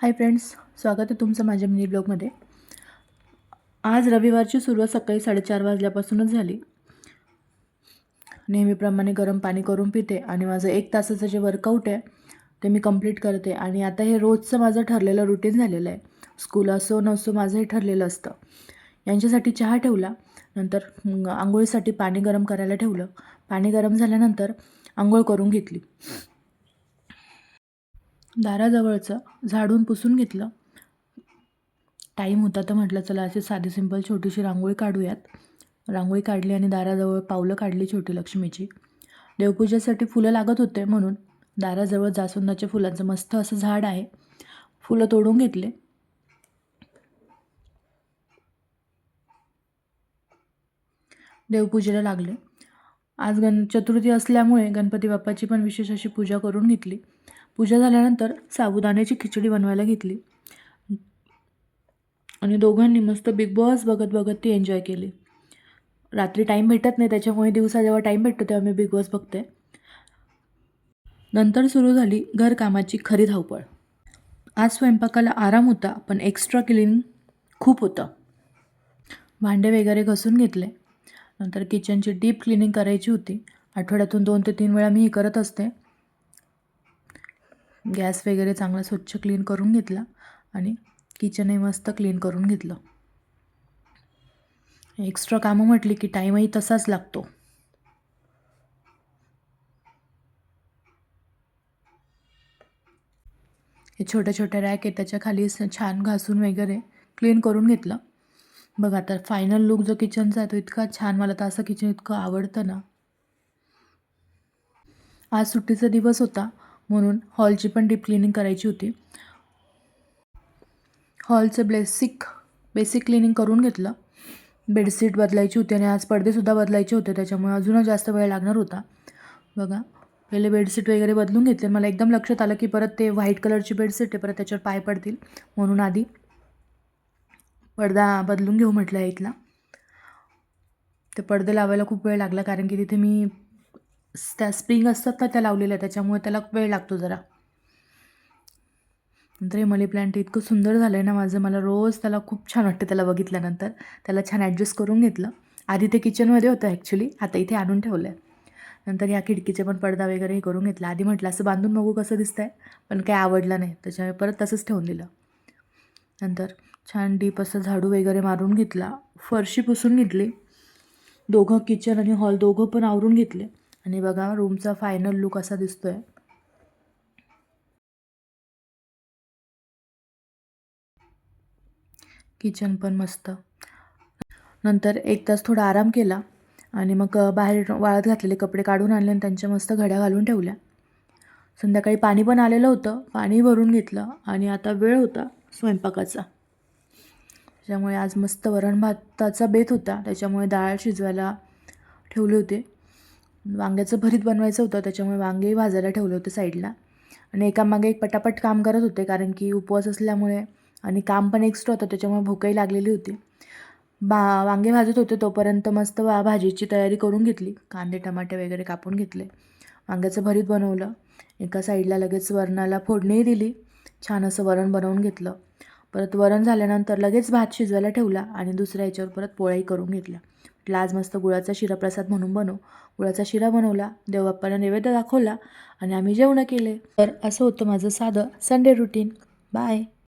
Hi friends स्वागत आहे तुमचं माझ्या मिनी ब्लॉगमध्ये. आज रविवारची सुरुवात सकाळी साडेचार वाजल्यापासूनच झाली. नेहमीप्रमाणे गरम पाणी करून पिते आणि माझं एक तासाचं जे वर्कआउट आहे ते मी कंप्लीट करते. आणि आता हे रोजचं माझं ठरलेलं रुटीन झालेलं आहे. स्कूल असो नसो माझं हे ठरलेलं असतं. यांच्यासाठी चहा ठेवला नंतर आंघोळीसाठी पाणी गरम करायला ठेवलं. पाणी गरम झाल्यानंतर आंघोळ करून घेतली. दाराजवळचं झाडून पुसून घेतलं. टाईम होता तर म्हटलं चला असे साधी सिंपल छोटीशी रांगोळी काढूयात. रांगोळी काढली आणि दाराजवळ पावलं काढली छोटी लक्ष्मीची. देवपूजेसाठी फुलं लागत होते म्हणून दाराजवळ जास्वंदाच्या फुलांचं मस्त असं झाड आहे. फुलं तोडून घेतले. देवपूजेला लागले. आज गण चतुर्थी असल्यामुळे गणपती बाप्पाची पण विशेष अशी पूजा करून घेतली. पूजा झाल्यानंतर साबुदाण्याची खिचडी बनवायला घेतली. आणि दोघांनी मस्त बिग बॉस बघत बघत ती एन्जॉय केली. रात्री टाईम भेटत नाही त्याच्यामुळे दिवसा जेव्हा टाईम भेटतो तेव्हा मी बिग बॉस बघते. नंतर सुरू झाली घरकामाची खरी धावपळ. आज स्वयंपाकाला आराम होता पण एक्स्ट्रा क्लिनिंग खूप होतं. भांडे वगैरे घसून घेतले. नंतर किचनची डीप क्लिनिंग करायची होती. आठवड्यातून दोन ते तीन वेळा मी हे करत असते. गॅस वगैरे चांगला स्वच्छ क्लीन करून घेतला आणि किचनही मस्त क्लीन करून घेतलं. एक्स्ट्रा कामं म्हटली की टाईमही तसाच लागतो. हे छोट्या छोट्या रॅक आहे त्याच्याखाली छान घासून वगैरे क्लीन करून घेतलं. बघा आता फायनल लुक जो किचनचा आहे तो इतका छान मला तर असं किचन इतकं आवडतं ना. आज सुट्टीचा दिवस होता. म्हणून हॉलची पण डीप क्लिनिंग करायची होती. हॉलचं बेसिक बेसिक क्लिनिंग करून घेतलं. बेडशीट बदलायची होती आणि आज पडदेसुद्धा बदलायचे होते त्याच्यामुळे अजूनच जास्त वेळ लागणार होता. बघा पहिले बेडशीट वगैरे बदलून घेतले. मला एकदम लक्षात आलं की परत ते व्हाईट कलरची बेडशीट आहे परत त्याच्यावर पाय पडतील. म्हणून आधी पडदा बदलून घेऊ म्हटलं इथला. ते पडदे लावायला खूप वेळ लागला कारण की तिथे मी त्या स्प्रिंग असतात ना त्या लावलेल्या त्याच्यामुळे त्याला वेळ लागतो जरा. नंतर हे मनी प्लांट इतकं सुंदर झालं आहे ना माझं मला रोज त्याला खूप छान वाटतं त्याला बघितल्यानंतर. त्याला छान ॲडजस्ट करून घेतलं. आधी ते किचनमध्ये होतं ॲक्च्युली आता इथे आणून ठेवलं आहे नंतर या खिडकीचे पण पडदा वगैरे हे करून घेतला. आधी म्हटलं असं बांधून बघू कसं दिसतं आहे पण काय आवडलं नाही. त्याच्यामुळे परत तसंच ठेवून दिलं. नंतर छान डीप असं झाडू वगैरे मारून घेतला. फरशी पुसून घेतली. दोघं किचन आणि हॉल दोघं पण आवरून घेतले. आणि बघा रूमचा फायनल लुक असा दिसतो आहे किचन पण मस्त. नंतर एक तास थोडा आराम केला आणि मग बाहेर वाळत घातलेले कपडे काढून आणले आणि त्यांच्या मस्त घड्या घालून ठेवल्या. संध्याकाळी पाणी पण आलेलं होतं. पाणी भरून घेतलं आणि आता वेळ होता स्वयंपाकाचा. त्याच्यामुळे आज मस्त वरण भाताचा बेत होता. त्याच्यामुळे डाळ शिजवायला ठेवले होते. वांग्याचं भरीत बनवायचं होतं त्याच्यामुळे वांगेही भाजायला ठेवले होते साईडला. आणि एकामागे एक पटापट काम करत होते कारण की उपवास असल्यामुळे आणि काम पण एक्स्ट्रा होतं त्याच्यामुळे भूकही लागलेली होती. बा वांगे भाजत होते तोपर्यंत मस्त वा भाजीची तयारी करून घेतली. कांदे टमाटे वगैरे कापून घेतले. वांग्याचं भरीत बनवलं. एका साईडला लगेच वरणाला फोडणीही दिली. छान असं वरण बनवून घेतलं. परत वरण झाल्यानंतर लगेच भात शिजवायला ठेवला आणि दुसऱ्या याच्यावर परत पोळ्याही करून घेतल्या. म्हटलं आज मस्त गुळाचा शिरा प्रसाद म्हणून बनव. गुळाचा शिरा बनवला देवबाप्पाला नैवेद्य दाखवला आणि आम्ही जेवणं केले. तर असं होतं माझं साधं संडे रुटीन बाय